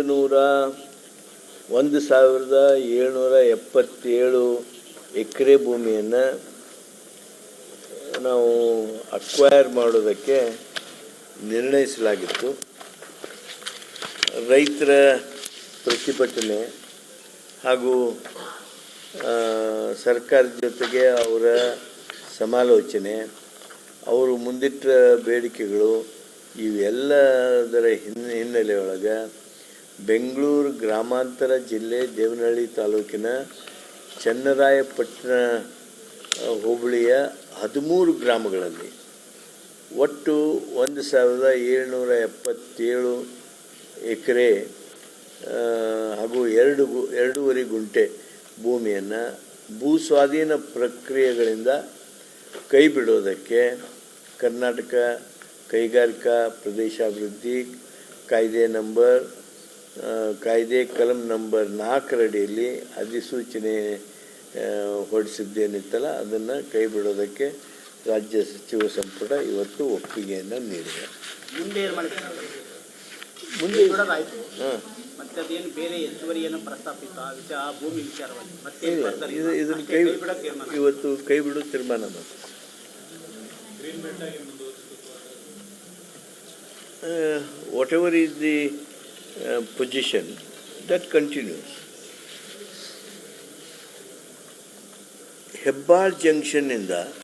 ನೂರ ಒಂದು ಸಾವಿರದ ಏಳ್ನೂರ ಎಪ್ಪತ್ತೇಳು ಎಕರೆ ಭೂಮಿಯನ್ನು ನಾವು ಅಕ್ವೈರ್ ಮಾಡೋದಕ್ಕೆ ನಿರ್ಣಯಿಸಲಾಗಿತ್ತು. ರೈತರ ಪ್ರತಿಭಟನೆ ಹಾಗೂ ಸರ್ಕಾರದ ಜೊತೆಗೆ ಅವರ ಸಮಾಲೋಚನೆ, ಅವರು ಮುಂದಿಟ್ಟ ಬೇಡಿಕೆಗಳು, ಇವೆಲ್ಲದರ ಹಿನ್ನೆ ಹಿನ್ನೆಲೆಯೊಳಗೆ ಬೆಂಗಳೂರು ಗ್ರಾಮಾಂತರ ಜಿಲ್ಲೆ ದೇವನಹಳ್ಳಿ ತಾಲೂಕಿನ ಚನ್ನರಾಯಪಟ್ಟಣ ಹೋಬಳಿಯ ಹದಿಮೂರು ಗ್ರಾಮಗಳಲ್ಲಿ ಒಟ್ಟು ಒಂದು ಸಾವಿರದ ಏಳ್ನೂರ ಎಪ್ಪತ್ತೇಳು ಎಕರೆ ಹಾಗೂ ಎರಡು ಗು, ಎರಡೂವರೆ ಗುಂಟೆ ಭೂಮಿಯನ್ನು ಭೂ ಸ್ವಾಧೀನ ಪ್ರಕ್ರಿಯೆಗಳಿಂದ ಕೈ ಬಿಡೋದಕ್ಕೆ ಕರ್ನಾಟಕ ಕೈಗಾರಿಕಾ ಪ್ರದೇಶಾಭಿವೃದ್ಧಿ ಕಾಯ್ದೆ ನಂಬರ್ ಕಾಯ್ದೆ ಕಲಂ ನಂಬರ್ ನಾಲ್ಕರಡಿಯಲ್ಲಿ ಅಧಿಸೂಚನೆ ಹೊರಡಿಸಿದ್ದೇನಿತ್ತಲ್ಲ ಅದನ್ನು ಕೈ ಬಿಡೋದಕ್ಕೆ ರಾಜ್ಯ ಸಚಿವ ಸಂಪುಟ ಇವತ್ತು ಒಪ್ಪಿಗೆಯನ್ನು ನೀಡಿದೆ. ಮುಂದೆ ಏನು ಮಾಡ್ತಾರೆ ಮುಂದೆ ಹಾಂ. ಇದನ್ನು ಕೈ ಇವತ್ತು ಕೈ ಬಿಡೋ ತೀರ್ಮಾನ ಮಾಡಿ. Whatever is the position that continuous Hebbal ಜಂಕ್ಷನ್ನಿಂದ